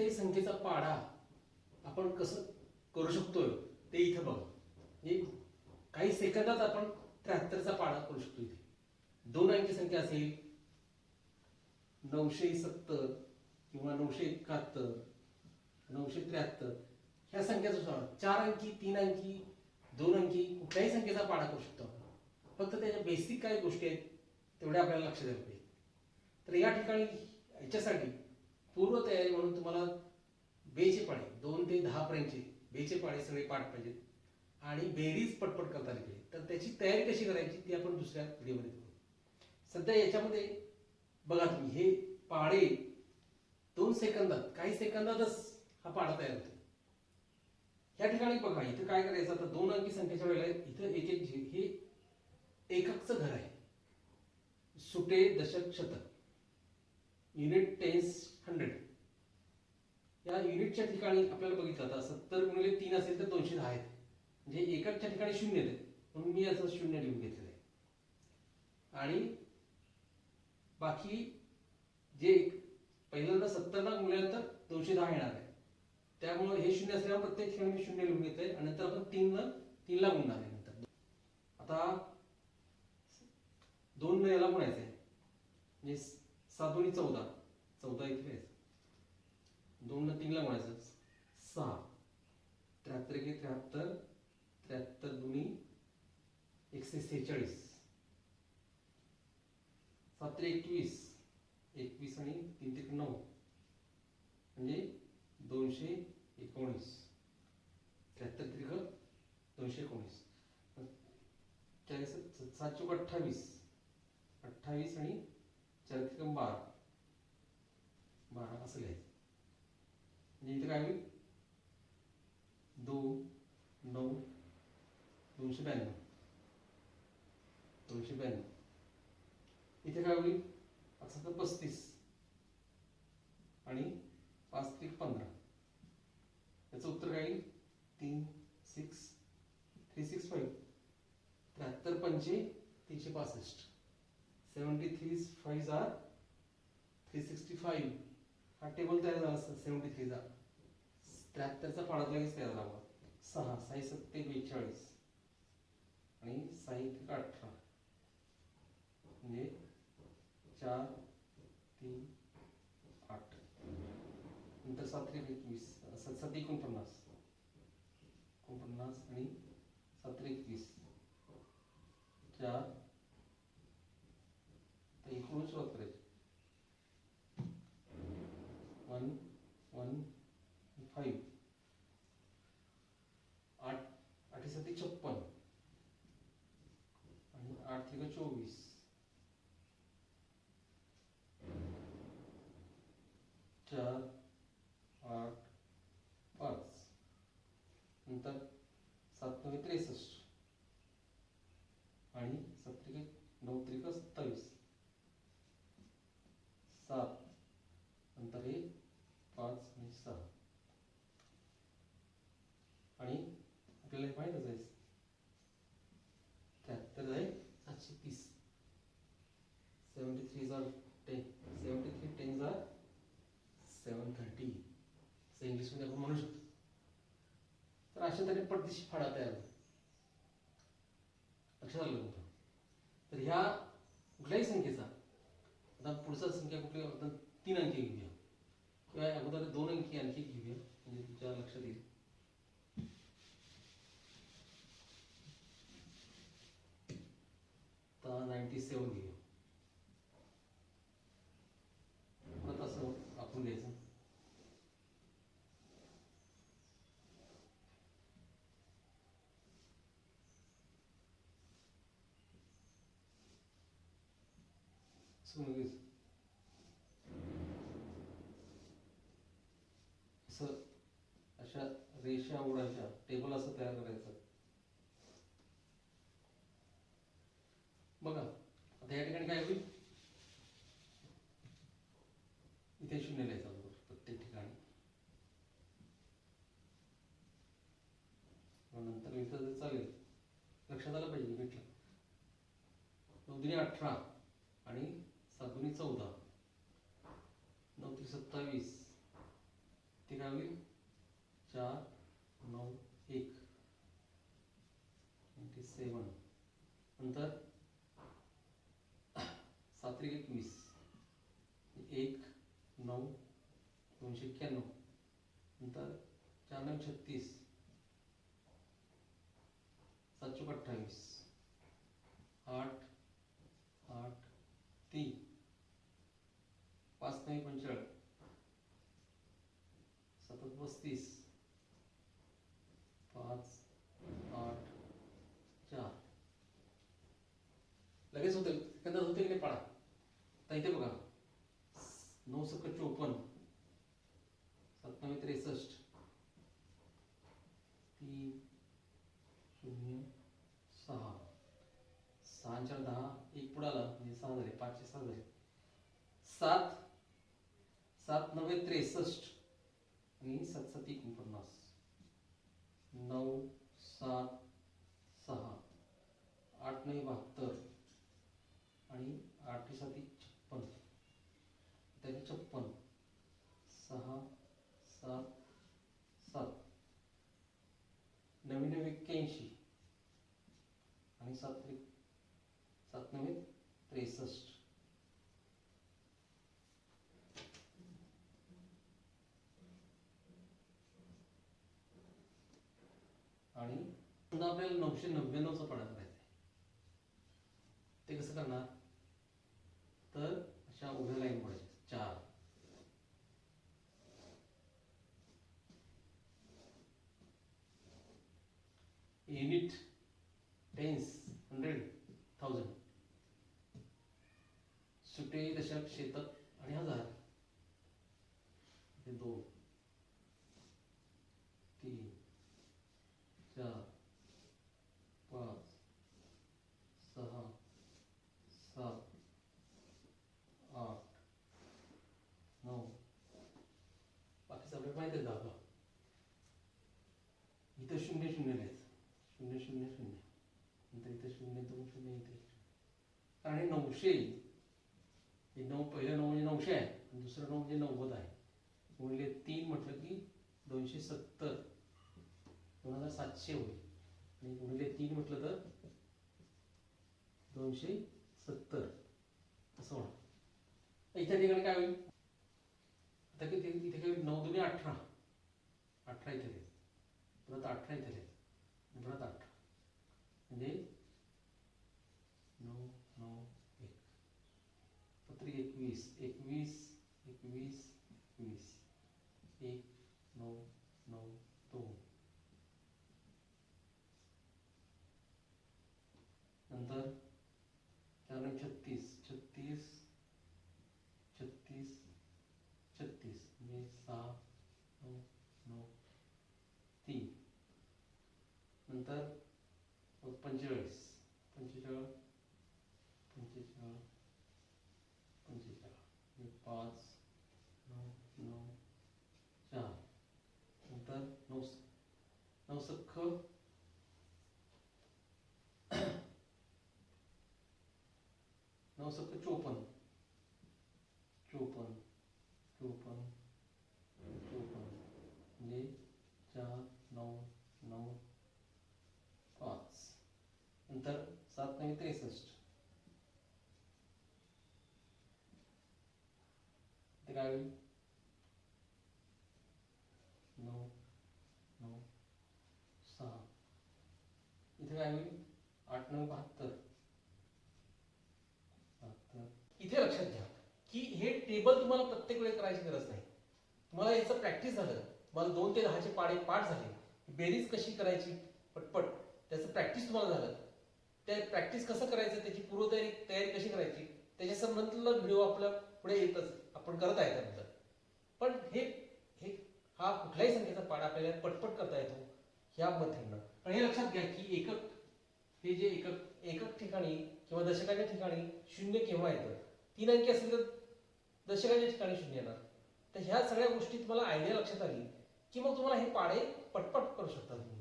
कोणत्याही संख्येचा पाढा आपण कसं करू शकतोय ते इथं बघा. म्हणजे काही सेकंदात आपण त्र्याहत्तरचा पाडा करू शकतो इथे. दोन अंकी संख्या असेल नऊशे सत्तर किंवा नऊशे एकाहत्तर नऊशे त्र्याहत्तर. ह्या संख्याचा सुद्धा चार अंकी तीन अंकी दोन अंकी कुठल्याही संख्येचा पाडा करू शकतो आपण. फक्त त्याच्या बेसिक काही गोष्टी आहेत तेवढ्या आपल्याला लक्ष द्यायला पाहिजे. तर या ठिकाणी याच्यासाठी पूर्व तयारी म्हणून तुम्हाला बेचे पाडे दोन ते दहा पर्यंतचे बेचे पाणी सगळे पाठ पाहिजेत. आणि बेरीज पटपट करता आली पाहिजे तर त्याची तयारी कशी करायची ती आपण दुसऱ्या व्हिडिओमध्ये करू सध्या याच्यामध्ये बघा तुम्ही हे पाडे दोन सेकंदात काही सेकंदातच हा पाडा तयार होतो. या ठिकाणी बघा इथं काय करायचं? आता दोन अंकी संख्येच्या वेळेला इथं एक एक हे एककचं घर आहे. सुटे दशक शतक. Unit tens hundred. या युनिटच्या ठिकाणी आपल्याला बघितलं आता सत्तर गुणिले तीन असेल तर दोनशे दहा आहेत. म्हणजे एककच्या ठिकाणी शून्य आहेत. म्हणून मी असं शून्य लिहून घेतलेलं आहे आणि बाकी जे पहिल्यांदा सत्तरला तर दोनशे दहा येणार आहे. त्यामुळे हे शून्य असल्यामुळे प्रत्येक ठिकाणी मी शून्य लिहून घेतलंय. आणि नंतर आपण तीन तीनला गुणणार आहे नंतर. आता दोन याला गुणायचं आहे म्हणजे सात दोन्ही चौदा. चौदा इथे लिहायचं दोन तीनला म्हणायचं. सहा. त्र्याहत्तर एक त्र्याहत्तर. त्र्याहत्तर दोन्ही एकशे सेहेचाळीस सात एकवीस. एकवीस आणि तीन ते नऊ. म्हणजे दोनशे एकोणीस. त्र्याहत्तर त्रिक दोनशे एकोणीस. चाळीस सात चौक अठ्ठावीस. अठ्ठावीस आणि चार बारा बारा असं लिहायचं म्हणजे इथं काय होईल दोन नऊ दोनशे ब्याण्णव दोनशे ब्याण्णव इथे काय होईल असं तर पस्तीस आणि पाच त्रिक पंधरा याचं उत्तर काय येईल तीन सिक्स थ्री सिक्स फाईव्ह त्र्याहत्तर पंचे तीनशे पासष्ट seventy three five are three sixty five हा टेबल तयार झाला सेवन्टी थ्रीचा त्र्याहत्तरचा पाडा लगेच तयार झाला सहा साई सत्ते बेचाळीस. आणि साई अठरा. म्हणजे चार तीन आठ. नंतर सात एकवीस. सात सात एकोणपन्नास. एकोणपन्नास आणि सात एकवीस. चार तर सुरुवात करायची वन वन फाईव्ह आठ आठी साती छप्पन. आणि आठ त्रिक चोवीस. चार आठ पाच. नंतर सात नव्हे त्रेसष्ट. आणि सत्रिके नऊ त्रिक सत्तावीस सात नंतर हे पाच आणि सहा आणि आपल्याला हे माहीतच आहे त्र्याहत्तर आहे सातशे तीस. सेवन्टी थ्री जार टेन सेवन्टी थ्री टेन जार सेवन थर्टी असं इंग्लिशमध्ये आपण म्हणू शकतो. तर अशा तऱ्हे परदेशी फाडा तयार लक्षात आलं तुमचं? तर ह्या कुठल्याही संख्येचा आता पुढचा संख्या कुठली? तीन अंकी घेऊया किंवा अगोदर दोन अंकी आणखी घेऊया म्हणजे तुमच्या लक्षात येईल आता नाईन्टी सेवन घेऊया परत असं आपण घ्यायचं असं असं अशा रेषा ओढायच्या टेबल असं तयार करायचं. बघा आता या ठिकाणी काय होईल? इथे शून्य लिहायचं बरोबर प्रत्येक ठिकाणी. नंतर इथं चालेल लक्षात आलं पाहिजे भेटलं. दोन अठरा आणि सातुनी चौदा. नऊ ते सत्तावीस. ते काय होईल चार नऊ एक. Twenty seven. नंतर सात्रिक एकवीस. एक नऊ दोनशे एक्क्याण्णव. नंतर चार नऊ छत्तीस. सातशे अठ्ठावीस आठ आठ तीन. पाच नऊ पंचेचाळीस सतत पस्तीस पाच आठ चार. लगेच होते. सेकंदात होते की नाही पाडा? तर इथे बघा. नऊ सक चोपन्न. सत्तावीस त्रेसष्ट. तीन शून्य सहा. सहा चार दहा एक पुढे आला. म्हणजे सहा झाले. पाचशे सहा झाले. सात सात नव्वे त्रेसष्ट. आणि सात सात एकोणपन्नास. नऊ सात सहा. आठ नऊ बहात्तर. आणि आठ सात छप्पन. त्याने छप्पन. सहा सात सात. नवीन नऊ एक्क्याऐंशी. आणि सात सात नव्हे त्रेसष्ट आणि पुन्हा आपल्याला नऊशे नव्याण्णवचं पाडा करायचा ते कसं करणार? तर अशा उभ्या लाईन पडायच्या चार. Unit tens hundred thousand. सुटे दशक शेतक आणि हजार. हे दोन. तीन. चार पाच सहा सात आठ नऊ बाकी सगळे माहिती आहे दाखवा इथं शून्य शून्य लिहायचं शून्य शून्य शून्य नंतर इथं शून्य दोन शून्य इथे कारण नऊशे हे नऊ पहिलं नऊ म्हणजे नऊशे आहे आणि दुसरं नऊ म्हणजे नव्वद आहे. गुणले तीन म्हटलं की दोनशे सत्तर. दोन हजार सातशे होईल. आणि गुणले तीन म्हटलं तर दोनशे सत्तर. असं म्हणा इथे ठिकाणी काय होईल? आता किती इथे काय होईल? नऊ दोन्ही अठरा. अठरा इथे परत अठरा इथे परत अठरा म्हणजे नऊ नऊ एक पत्रिक एकवीस एकवीस एकवीस एकवीस एक नऊ नऊ दोन नंतर त्यानंतर छत्तीस छत्तीस छत्तीस छत्तीस म्हणजे सहा नऊ नऊ तीन नंतर पंचेचाळीस पंचेचाळीस पंचेचाळीस म्हणजे पाच नऊ नऊ चार नंतर नऊ नऊ सख्ख नऊ सख्ख चोपन्न चोपन्न चोपन्न चोपन्न म्हणजे चार नऊ नऊ पाच नंतर सात नाही त्रेसष्ट ते नऊ नऊ सहा. इथे काय होईल? आठ नऊ बहात्तर. बहात्तर. इथे लक्षात घ्या की हे टेबल तुम्हाला प्रत्येक वेळेस करायची गरज नाही. तुम्हाला याचं प्रॅक्टिस झालं. मला दोन ते दहाचे पाडे पाठ झाले. बेरीज कशी करायची? पटपट. त्याचं प्रॅक्टिस तुम्हाला झालं. त्या प्रॅक्टिस कसं करायचं? त्याची पूर्वतयारी तयारी कशी करायची? त्याच्या संबंधला व्हिडिओ आपल्या पुढे येतच. आपण करत आहे त्याबद्दल. पण हे हे हा कुठल्याही संख्येचा पाठ आपल्याला पटपट करता येतो ह्या पद्धतीनं पण हे लक्षात घ्या की एकक हे जे एकक एकक ठिकाणी किंवा दशकाच्या ठिकाणी शून्य केव्हा येतं? तीन अंकी असेल तर दशकाच्या ठिकाणी शून्य येणार. तर ह्या सगळ्या गोष्टी तुम्हाला आयडिया लक्षात आली की मग तुम्हाला हे पाडे पटपट करू शकता तुम्ही.